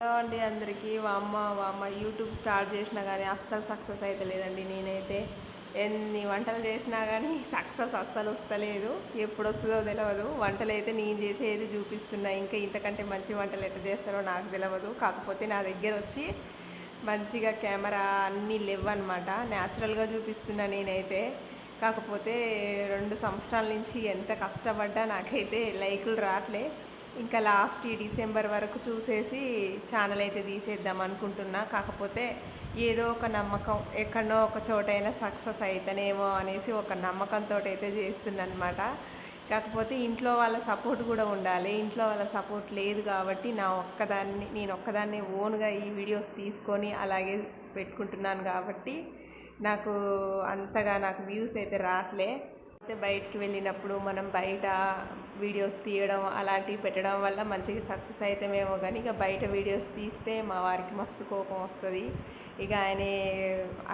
Hello అండి అందరికీ? వామ్మ వామ్మ YouTube start చేసినా కానీ అస్సలు సక్సెస్ అయితే లేదండి. నేనైతే ఎన్ని వంటలు చేసినా కానీ సక్సెస్ అస్సలు వస్తలేదు. ఎప్పుడు వస్తుందో తెలియదు వంటలు అయితే నేను చేసేది చూపిస్తున్నా. ఇంకా ఇంతకంటే మంచి వంటలు ఎట్లా చేస్తారో నాకు తెలియదు కాకపోతే నా దగ్గర వచ్చి మంచిగా కెమెరా అన్నీ లేవన్నమాట. న్యాచురల్గా చూపిస్తున్నా నేనైతే. కాకపోతే రెండు సంవత్సరాల నుంచి ఎంత కష్టపడ్డా నాకైతే లైకులు రావట్లే ఇంకా లాస్ట్ ఈ డిసెంబర్ వరకు చూసేసి ఛానల్ అయితే తీసేద్దాం అనుకుంటున్నా. కాకపోతే ఏదో ఒక నమ్మకం ఎక్కడో ఒక చోటైనా సక్సెస్ అవుతానేమో అనేసి ఒక నమ్మకంతో అయితే చేస్తున్నా అనమాట కాకపోతే ఇంట్లో వాళ్ళ సపోర్ట్ కూడా ఉండాలి. ఇంట్లో వాళ్ళ సపోర్ట్ లేదు కాబట్టి నా ఒక్కదాన్ని నేను ఒక్కదాన్ని ఓన్గా ఈ వీడియోస్ తీసుకొని అలాగే పెట్టుకుంటున్నాను కాబట్టి నాకు అంతగా నాకు వ్యూస్ అయితే రావట్లే అయితే బయటికి వెళ్ళినప్పుడు మనం బయట వీడియోస్ తీయడం అలాంటివి పెట్టడం వల్ల మంచిగా సక్సెస్ అవుతామేమో కానీ ఇక బయట వీడియోస్ తీస్తే మా వారికి మస్తు కోపం వస్తుంది. ఇక ఆయన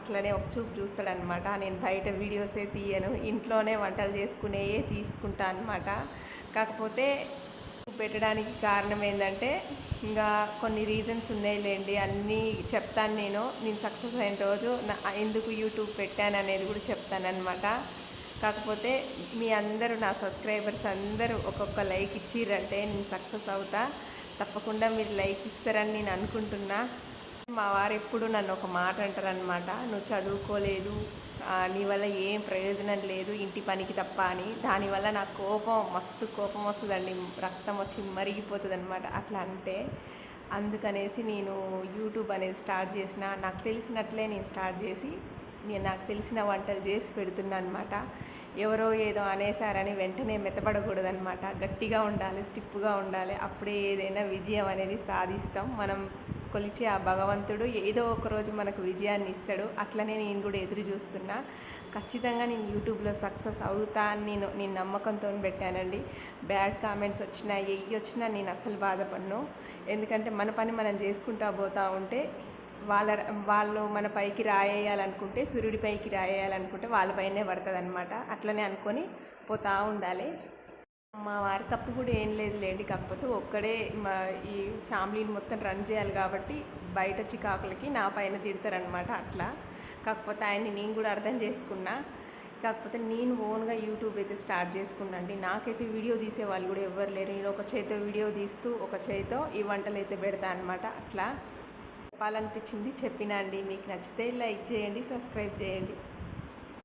అట్లనే ఒక చూపు చూస్తాడనమాట నేను బయట వీడియోసే తీయను ఇంట్లోనే వంటలు చేసుకునేయే తీసుకుంటా అనమాట కాకపోతే పెట్టడానికి కారణం ఏంటంటే ఇంకా కొన్ని రీజన్స్ ఉన్నాయి లేండి అన్నీ చెప్తాను నేను. నేను సక్సెస్ అయిన రోజు నా ఎందుకు యూట్యూబ్ పెట్టాను అనేది కూడా చెప్తానమాట కాకపోతే మీ అందరూ నా సబ్స్క్రైబర్స్ అందరూ ఒక్కొక్క లైక్ ఇచ్చిర్రంటే నేను సక్సెస్ అవుతా. తప్పకుండా మీరు లైక్ ఇస్తారని నేను అనుకుంటున్నా. మా వారు ఎప్పుడు నన్ను ఒక మాట అంటారనమాట నువ్వు చదువుకోలేదు నీ వల్ల ఏం ప్రయోజనం లేదు ఇంటి పనికి తప్ప అని. దానివల్ల నాకు కోపం మస్తు కోపం వస్తుందండి. రక్తం వచ్చి మరిగిపోతుంది అనమాట అట్లా అంటే అందుకనేసి నేను యూట్యూబ్ అనేది స్టార్ట్ చేసిన నాకు తెలిసినట్లే నేను స్టార్ట్ చేసి నేను నాకు తెలిసిన వంటలు చేసి పెడుతున్నా అనమాట ఎవరో ఏదో అనేసారని వెంటనే మెత్తపడకూడదనమాట గట్టిగా ఉండాలి స్టిప్గా ఉండాలి. అప్పుడే ఏదైనా విజయం అనేది సాధిస్తాం. మనం కొలిచే ఆ భగవంతుడు ఏదో ఒక రోజు మనకు విజయాన్ని ఇస్తాడు. అట్లనే నేను కూడా ఎదురు చూస్తున్నా. ఖచ్చితంగా నేను యూట్యూబ్లో సక్సెస్ అవుతా అని నేను నేను నమ్మకంతో పెట్టానండి. బ్యాడ్ కామెంట్స్ వచ్చినా ఎయ్యి వచ్చినా నేను అసలు బాధపడను. ఎందుకంటే మన పని మనం చేసుకుంటా పోతా ఉంటే వాళ్ళ వాళ్ళు మన పైకి రాయేయాలనుకుంటే సూర్యుడి పైకి రాయేయాలనుకుంటే వాళ్ళ పైనే పడుతుంది అనమాట అట్లనే అనుకొని పోతా ఉండాలి. మా వారి తప్పు కూడా ఏం లేదు లేండి కాకపోతే ఒక్కడే మా ఈ ఫ్యామిలీని మొత్తం రన్ చేయాలి కాబట్టి బయట చికాకులకి నా పైన తిడతారనమాట అట్లా. కాకపోతే ఆయన్ని నేను కూడా అర్థం చేసుకున్నా. కాకపోతే నేను ఓన్గా యూట్యూబ్ అయితే స్టార్ట్ చేసుకున్నాండి నాకైతే వీడియో తీసే వాళ్ళు కూడా ఎవ్వరు లేరు. నేను ఒక చేతితో వీడియో తీస్తూ ఒక చేతితో ఈ వంటలు అయితే పెడతా అనమాట అట్లా. చెప్పాలనిపించింది చెప్పినా అండి. మీకు నచ్చితే లైక్ చేయండి సబ్స్క్రైబ్ చేయండి.